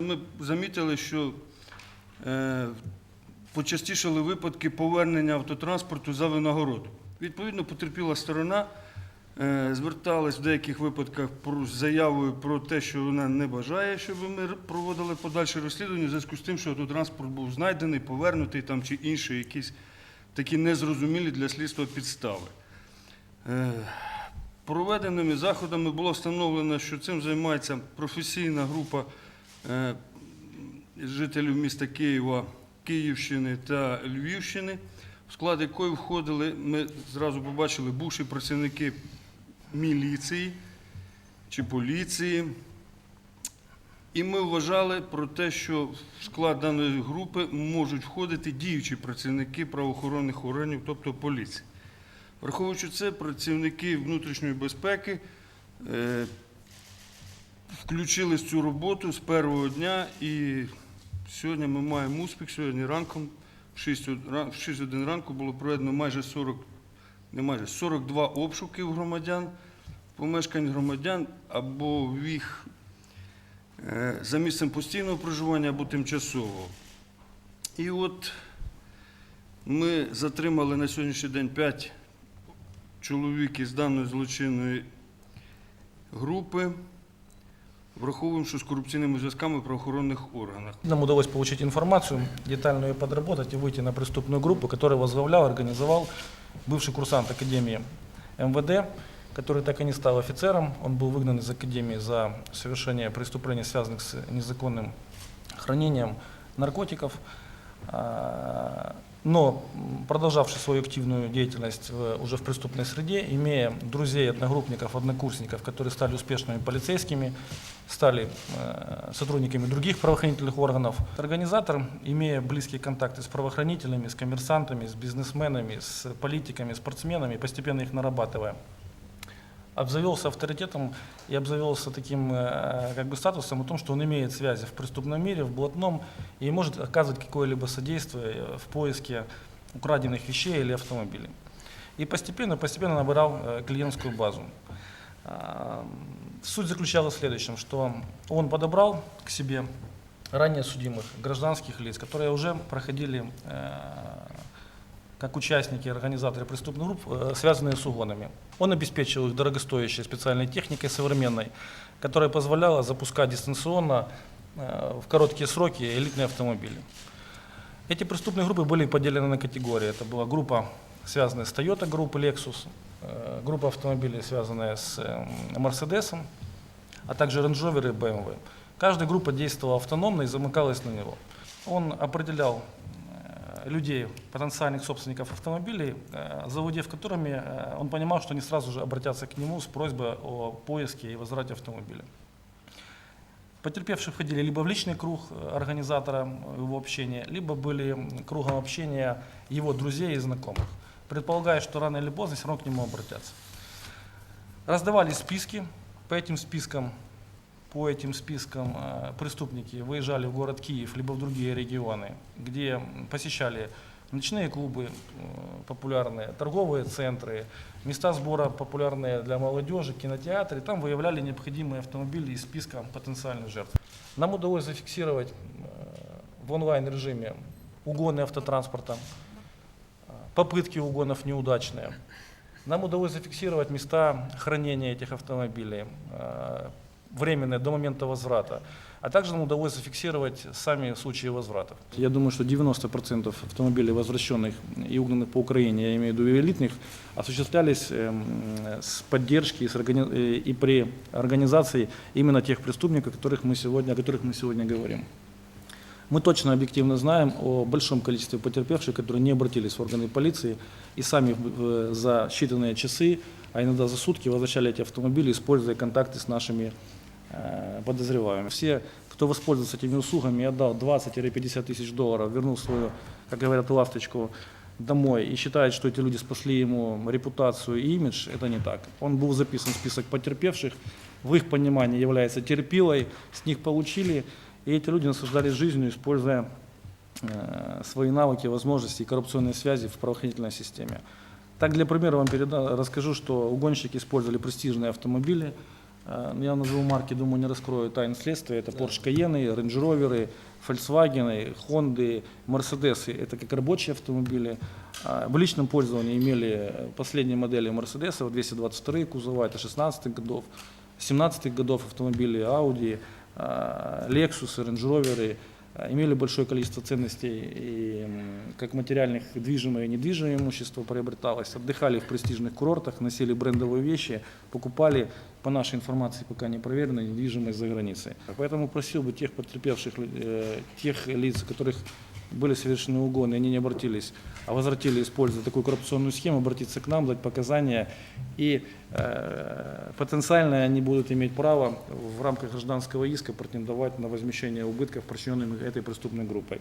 Ми замітили, що е, почастішали випадки повернення автотранспорту за винагороду. Відповідно, потерпіла сторона е, зверталась в деяких випадках з заявою про те, що вона не бажає, щоб ми проводили подальше розслідування в зв'язку з тим, що автотранспорт був знайдений, повернутий там чи інші якісь такі незрозумілі для слідства підстави. Е, Проведеними заходами було встановлено, що цим займається професійна група жителів міста Києва, Київщини та Львівщини, в склад якої входили, ми зразу побачили, бувші працівники міліції чи поліції. І ми вважали про те, що в склад даної групи можуть входити діючі працівники правоохоронних органів, тобто поліції. Враховуючи це, працівники внутрішньої безпеки е, включились в цю роботу з першого дня, і сьогодні ми маємо успіх. Сьогодні ранком, в 6 од- в 6 годин ранку, було проведено майже 40, не майже 42 обшуки у громадян, помешкань громадян або в їх е, за місцем постійного проживання або тимчасового. І от ми затримали на сьогоднішній день 5 чоловік із даної злочинної групи, враховуємо, що з корупційними зв'язками в правоохоронних органах. Нам удалось получить информацию, детально ее подработать и выйти на преступную группу, которую возглавлял, организовал бывший курсант Академии МВД, который так и не стал офицером. Он был выгнан из Академии за совершение преступлений, связанных с незаконным хранением наркотиков. Но продолжавший свою активную деятельность в- уже в преступной среде, имея друзей, одногруппников, однокурсников, которые стали успешными полицейскими, стали э, сотрудниками других правоохранительных органов. Организатор, имея близкие контакты с правоохранителями, с коммерсантами, с бизнесменами, с политиками, спортсменами, постепенно их нарабатывая, обзавелся авторитетом и обзавелся таким э, как бы статусом о том, что он имеет связи в преступном мире, в блатном, и может оказывать какое-либо содействие э, в поиске украденных вещей или автомобилей. И постепенно, постепенно набирал э, клиентскую базу. А, Суть заключалась в следующем, что он подобрал к себе ранее судимых гражданских лиц, которые уже проходили как участники, организаторы преступных групп, э, связанные с угонами. Он обеспечил их дорогостоящей специальной техникой современной, которая позволяла запускать дистанционно э, в короткие сроки элитные автомобили. Эти преступные группы были поделены на категории. Это была группа, связанная с Toyota Group и Lexus, э, группа автомобилей, связанная с э, Mercedes, а также Range Rover и BMW. Каждая группа действовала автономно и замыкалась на него. Он определял людей, потенциальных собственников автомобилей, э, завладев которыми э, он понимал, что они сразу же обратятся к нему с просьбой о поиске и возврате автомобиля. Потерпевшие входили либо в личный круг э, организатора э, его общения, либо были кругом общения его друзей и знакомых, предполагая, что рано или поздно все равно к нему обратятся. Раздавались списки, по этим спискам, по этим спискам э, преступники выезжали в город Киев, либо в другие регионы, где посещали ночные клубы э, популярные, торговые центры, места сбора популярные для молодежи, кинотеатры. Там выявляли необходимые автомобили из списка потенциальных жертв. Нам удалось зафиксировать э, в онлайн-режиме угоны автотранспорта, попытки угонов неудачные. Нам удалось зафиксировать места хранения этих автомобилей, временные до момента возврата. А также нам удалось зафиксировать сами случаи возвратов. Я думаю, что 90% автомобилей, возвращенных и угнанных по Украине, я имею в виду элитных, осуществлялись эм, с поддержки э, и при организации именно тех преступников, которых мы сегодня, о которых мы сегодня говорим. Мы точно объективно знаем о большом количестве потерпевших, которые не обратились в органы полиции и сами за считанные часы, а иногда за сутки возвращали эти автомобили, используя контакты с нашими э, подозреваемыми. Все, кто воспользовался этими услугами и отдал 20-50 тысяч долларов, вернул свою, как говорят, ласточку домой и считает, что эти люди спасли ему репутацию и имидж, это не так. Он был записан в список потерпевших, в их понимании является терпилой, с них получили, и эти люди наслаждались жизнью, используя э, свои навыки, возможности и коррупционные связи в правоохранительной системе. Так, для примера вам переда- расскажу, что угонщики использовали престижные автомобили, Я назову марки, думаю, не раскрою тайн следствия. Это Porsche Cayenne, Range Rover, Volkswagen, Honda, Mercedes. Это как рабочие автомобили. А В личном пользовании имели э, последние модели Mercedes, 222 кузова, это 16 годов, 17 годов автомобили Audi, Lexus, Range Rover. Имели большое количество ценностей, и как материальных движимое и недвижимое имущество приобреталось. Отдыхали в престижных курортах, носили брендовые вещи, покупали, по нашей информации, пока не проверено, недвижимость за границей. Поэтому просил бы тех потерпевших, э, тех лиц, которых были совершены угоны, они не обратились, а возвратили, используя такую коррупционную схему, обратиться к нам, дать показания, и э, потенциально они будут иметь право в рамках гражданского иска претендовать на возмещение убытков, причиненных этой преступной группой.